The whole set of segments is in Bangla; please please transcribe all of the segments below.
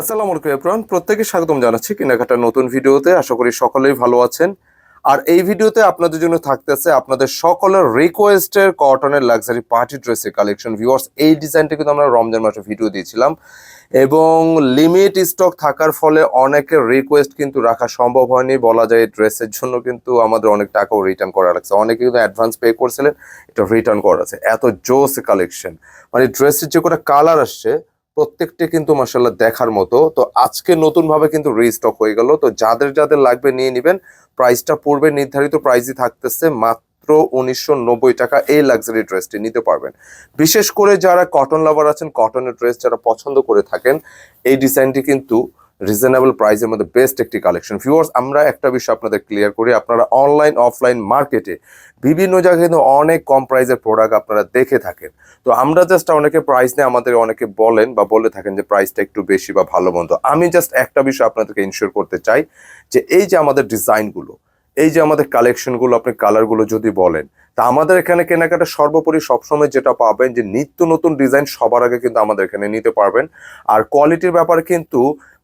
আসসালামু আলাইকুম এপ্রান প্রত্যেকে স্বাগতম জানাচ্ছি কেনাকাটার নতুন ভিডিওতে। আশা করি সকলেই ভালো আছেন। আর এই ভিডিওতে আপনাদের জন্য থাকতেছে আপনাদের সকলের রিকোয়েস্টের কটনের লাক্সারি পার্টি ড্রেসের কালেকশন ভিউয়ার্স এই ডিজাইনটা কিন্তু আমরা রমজান মাসে ভিডিও দিয়েছিলাম। এবং লিমিট স্টক থাকার ফলে অনেকের রিকোয়েস্ট কিন্তু রাখা সম্ভব হয়নি। বলা যায় ড্রেসের জন্য কিন্তু আমাদের অনেক টাকাও রিটার্ন করা লাগছে। অনেকে কিন্তু অ্যাডভান্স পে করছিলেন, এটা রিটার্ন করা আছে এত জোস কালেকশন মানে ড্রেসের যে কোনো কালার আসছে প্রত্যেকটা কিন্তু মাসাল্লাহ দেখার মতো। তো আজকে নতুনভাবে কিন্তু রিস্টক হয়ে গেল। তো যাদের যাদের লাগবে নিয়ে নেবেন। প্রাইসটা পূর্বে নির্ধারিত প্রাইসই থাকতেছে মাত্র উনিশশো নব্বই টাকা। এই লাক্সারি ড্রেসটি নিতে পারবেন। বিশেষ করে যারা কটন লাভার আছেন কটনের ড্রেস যারা পছন্দ করে থাকেন, এই ডিজাইনটি কিন্তু রিজনেবল প্রাইসের মধ্যে বেস্ট একটি কালেকশন ভিউয়ার্স আমরা একটা বিষয় আপনাদের ক্লিয়ার করি, আপনারা অনলাইন অফলাইন মার্কেটে বিভিন্ন জায়গায় কিন্তু অনেক কম প্রাইসের প্রোডাক্ট আপনারা দেখে থাকেন। তো আমরা জাস্ট অনেকে প্রাইস নিয়ে আমাদের অনেকে বলেন বা বলে থাকেন যে প্রাইসটা একটু বেশি বা ভালো মন্দ। আমি জাস্ট একটা বিষয় আপনাদেরকে ইনশিওর করতে চাই যে এই যে আমাদের ডিজাইনগুলো এই যে আমাদের কালেকশনগুলো আপনি কালারগুলো যদি বলেন, তা আমাদের এখানে কেনাকাটা সর্বোপরি সবসময় যেটা পাবেন যে নিত্য নতুন ডিজাইন সবার আগে কিন্তু আমাদের এখানে নিতে পারবেন। আর কোয়ালিটির ব্যাপারে কিন্তু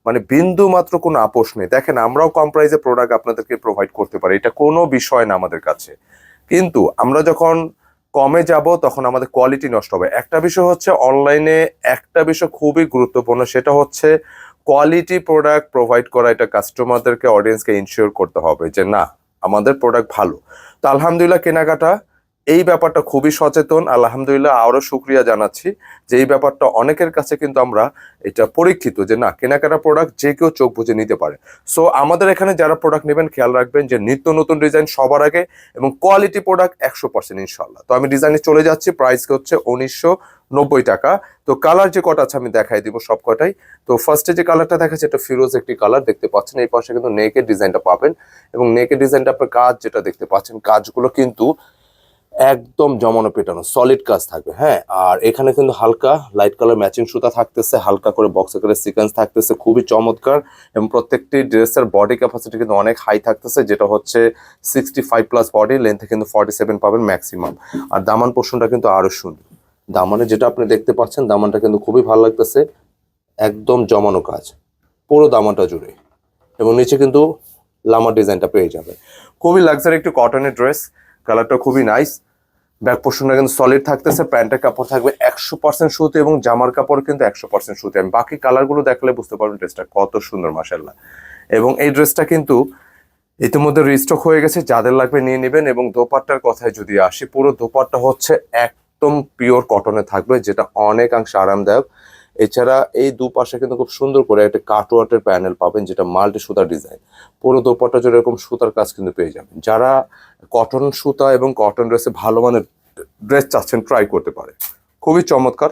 মানে বিন্দু মাত্র কোনো আপোষ নেই। দেখেন, আমরাও কম প্রাইসে প্রোডাক্ট আপনাদেরকে প্রোভাইড করতে পারি। এটা কোনো বিষয় না আমাদের কাছে। কিন্তু আমরা যখন কমে যাব, তখন আমাদের কোয়ালিটি নষ্ট হবে। একটা বিষয় হচ্ছে অনলাইনে একটা বিষয় খুবই গুরুত্বপূর্ণ, সেটা হচ্ছে কোয়ালিটি প্রোডাক্ট প্রোভাইড করা। এটা কাস্টমারদেরকে অডিয়েন্সকে ইনশিওর করতে হবে যে, না, আমাদের প্রোডাক্ট ভালো। তো আলহামদুলিল্লাহ, কেনাকাটা এই ব্যাপারটা খুবই সচেতন। আলহামদুলিল্লাহ আরও শুক্রিয়া জানাচ্ছি যে এই ব্যাপারটা অনেকের কাছে কিন্তু আমরা এটা পরীক্ষিত যে না, কেনাকাটা প্রোডাক্ট যে কেউ চোখ বুঝে নিতে পারে। সো আমাদের এখানে যারা প্রোডাক্ট নেবেন, খেয়াল রাখবেন যে নিত্য নতুন ডিজাইন সবার আগে এবং কোয়ালিটি প্রোডাক্ট একশো পার্সেন্ট ইনশাল্লাহ তো আমি ডিজাইনে চলে যাচ্ছি প্রাইস হচ্ছে উনিশশো নব্বই টাকা। তো কালার যে কটা আছে আমি দেখাই দিব সব কটাই। তো ফার্স্টে যে কালারটা দেখাচ্ছে, এটা ফিরোজ একটি কালার দেখতে পাচ্ছেন। এই পাশে কিন্তু নেকের ডিজাইনটা পাবেন এবং নেকের ডিজাইনটা আপনার কাজ যেটা দেখতে পাচ্ছেন, কাজগুলো কিন্তু একদম জমানো পেটানো সলিড কাজ থাকবে হ্যাঁ? আর এখানে কিন্তু হালকা লাইট কালার ম্যাচিং সুতা থাকতেছে, হালকা করে বক্স করে সিকোয়েন্স থাকতেছে, খুবই চমৎকার। এবং প্রত্যেকটি ড্রেসের বডি ক্যাপাসিটি কিন্তু অনেক হাই থাকতেছে, যেটা হচ্ছে সিক্সটি ফাইভ প্লাস বডি লেন্থে কিন্তু ফর্টি সেভেন পাবেন ম্যাক্সিমাম আর দামান পোর্শনটা কিন্তু আরও সুন্দর। দামানে যেটা আপনি দেখতে পাচ্ছেন, দামানটা কিন্তু খুবই ভালো লাগতেছে। একদম জমানো কাজ, পুরো দামানটা জুড়ে। এবং নিচে কিন্তু লামা ডিজাইনটা পেয়ে যাবে খুবই লাক্সারি একটি কটনের ড্রেস কালারটা খুবই নাইস ব্যাক পোর্শনটা কিন্তু সলিড থাকতেছে, প্যান্টের কাপড় থাকবে একশো পার্সেন্ট সুতি এবং জামার কাপড় কিন্তু একশো পার্সেন্ট সুতি। আমি বাকি কালারগুলো দেখলে বুঝতে পারবেন ড্রেসটা কত সুন্দর মাসাল্লাহ এবং এই ড্রেসটা কিন্তু ইতিমধ্যে রিস্টক হয়ে গেছে, যাদের লাগবে নিয়ে নেবেন এবং দোপাট্টার কথায় যদি আসি, পুরো দোপাট্টা হচ্ছে একদম পিওর কটনে থাকবে, যেটা অনেকাংশে আরামদায়ক। এছাড়া এই দুপাশে কিন্তু খুব সুন্দর করে একটা কাটওয়ার্টের প্যানেল পাবেন, যেটা মাল্টি সুতার ডিজাইন। পুরো দোপাট্টা জুড়ে এরকম সুতার কাজ কিন্তু পেয়ে যাবেন। যারা কটন সুতা এবং কটন ড্রেসে ভালো মানের ড্রেস চাচ্ছেন ট্রাই করতে পারে। খুবই চমৎকার।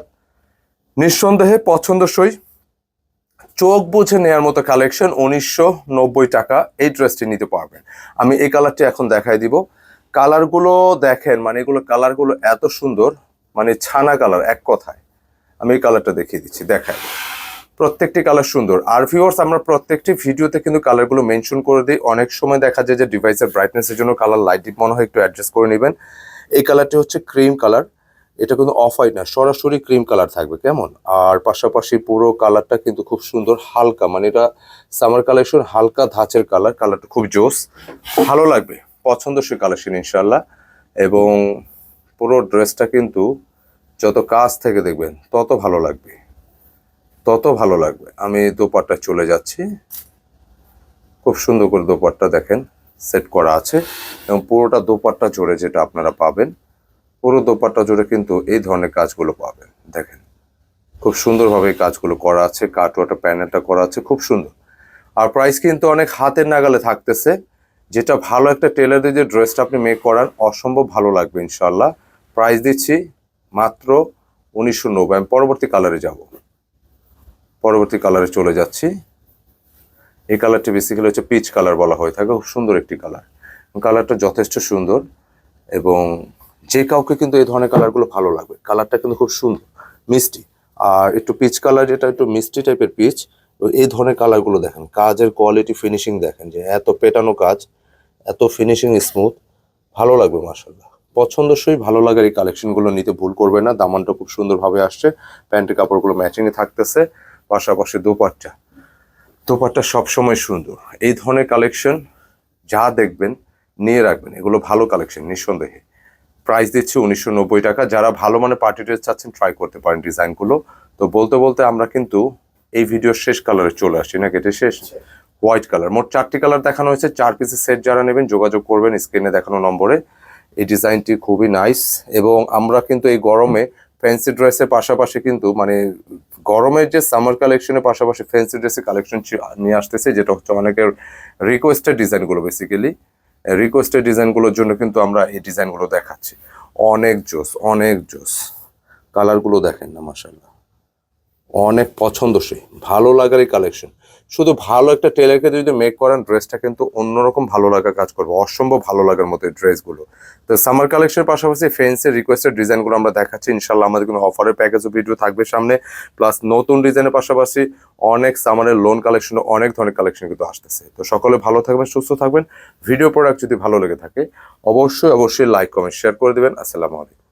নিঃসন্দেহে পছন্দসই। চোখ বুঝে নেওয়ার মতো কালেকশন উনিশশো নব্বই টাকা এই ড্রেসটি নিতে পারবেন। আমি এই কালারটি এখন দেখাই দিব। কালারগুলো দেখেন মানে এগুলো কালারগুলো এত সুন্দর মানে ছানা কালার এক কথায়। আমি এই কালারটা দেখিয়ে দিচ্ছি, দেখাই। প্রত্যেকটি কালার সুন্দর। আর ভিউয়ার্স আমরা প্রত্যেকটি ভিডিওতে কিন্তু কালারগুলো মেনশন করে দিই। অনেক সময় দেখা যায় যে ডিভাইসের ব্রাইটনেসের জন্য কালার লাইট ডিপ মনে হয়, একটু অ্যাডজাস্ট করে নেবেন। এই কালারটি হচ্ছে ক্রিম কালার এটা কিন্তু অফ হোয়াইট না, সরাসরি ক্রিম কালার থাকবে, কেমন? আর পাশাপাশি পুরো কালারটা কিন্তু খুব সুন্দর, হালকা মানে এটা সামার কালেকশন হালকা ধাঁচের কালার কালারটা খুব জোস। ভালো লাগবে, পছন্দসই কালেকশন ইনশাল্লাহ এবং পুরো ড্রেসটা কিন্তু যত কাজ থেকে দেখবেন, তত ভালো লাগবে। তত ভালো লাগবে। আমি দোপাট্টা চলে যাচ্ছি। খুব সুন্দর করে দোপাট্টা দেখেন, সেট করা আছে এবং পুরোটা দোপাট্টা জোরে যেটা আপনারা পাবেন, পুরো দোপাট্টা জুড়ে কিন্তু এই ধরনের কাজগুলো পাবেন। দেখেন, খুব সুন্দরভাবে এই কাজগুলো করা আছে কাটওয়াটা প্যানেলটা করা আছে, খুব সুন্দর। আর প্রাইস কিন্তু অনেক হাতের নাগালে থাকতেছে। যেটা ভালো একটা টেলার দিয়ে যে ড্রেসটা আপনি মেক করান অসম্ভব ভালো লাগবে ইনশাল্লাহ প্রাইস দিচ্ছি মাত্র উনিশশো নব্বই আমি পরবর্তী কালারে যাব। পরবর্তী কালারে চলে যাচ্ছি। এই কালারটি বেসিক্যালি হচ্ছে পিচ কালার বলা হয়ে থাকে, খুব সুন্দর একটি কালার কালারটা যথেষ্ট সুন্দর এবং যে কাউকে কিন্তু এই ধরনের কালারগুলো ভালো লাগবে, কালারটা কিন্তু খুব সুন্দর, মিষ্টি। আর একটু পিচ কালার যেটা, একটু মিষ্টি টাইপের পিচ এই ধরনের কালারগুলো দেখেন, কাজের কোয়ালিটি ফিনিশিং দেখেন যে এত পেটানো কাজ, এত ফিনিশিং স্মুথ ভালো লাগবে মার্শাল্লাহ পছন্দসই ভালো লাগার এই কালেকশনগুলো নিতে ভুল করবে না। দামানটা খুব সুন্দরভাবে আসছে। প্যান্টের কাপড়গুলো ম্যাচিংয়ে থাকতেছে। পাশাপাশি দোপাট্টা। দোপাট্টা সবসময় সুন্দর। এই ধরনের কালেকশন যা দেখবেন নিয়ে রাখবেন। এগুলো ভালো কালেকশন নিঃসন্দেহে। প্রাইস দিচ্ছি উনিশশো নব্বই টাকা। যারা ভালো মানে পার্টি ড্রেস চাচ্ছেন ট্রাই করতে পারেন ডিজাইনগুলো। তো বলতে বলতে আমরা কিন্তু এই ভিডিওর শেষ কালারে চলে আসছি। না কেটে শেষ? হোয়াইট কালার মোট চারটি কালার দেখানো হয়েছে। চার পিসের সেট যারা নেবেন যোগাযোগ করবেন স্ক্রিনে দেখানো নম্বরে। এই ডিজাইনটি খুবই নাইস এবং আমরা কিন্তু এই গরমে ফ্যান্সি ড্রেসের পাশাপাশি কিন্তু মানে গরমের যে সামার কালেকশনের পাশাপাশি ফ্যান্সি ড্রেসের কালেকশন নিয়ে আসতেছে, যেটা হচ্ছে অনেকের রিকোয়েস্টেড ডিজাইনগুলো বেসিক্যালি রিকোয়েস্টেড ডিজাইনগুলোর জন্য কিন্তু আমরা এই ডিজাইনগুলো দেখাচ্ছি। অনেক জোস অনেক জোস। কালারগুলো দেখেন না মাসাল্লাহ অনেক পছন্দসই, ভালো লাগার এই কালেকশন শুধু ভালো একটা টেলারকে যদি মেক করেন ড্রেসটা কিন্তু অন্যরকম ভালো লাগা কাজ করবে, অসম্ভব ভালো লাগার মতো এই ড্রেসগুলো তো সামার কালেকশনের পাশাপাশি ফেন্সের রিকোয়েস্টেড ডিজাইনগুলো আমরা দেখাচ্ছি ইনশাল্লাহ আমাদের কোনো অফারের প্যাকেজ ভিডিও থাকবে সামনে। প্লাস নতুন ডিজাইনের পাশাপাশি অনেক সামারের লোন কালেকশন অনেক ধরনের কালেকশন কিন্তু আসতেছে। তো সকলে ভালো থাকবেন, সুস্থ থাকবেন। ভিডিও প্রোডাক্ট যদি ভালো লেগে থাকে, অবশ্যই অবশ্যই লাইক কমেন্ট শেয়ার করে দেবেন। আসসালামু আলাইকুম।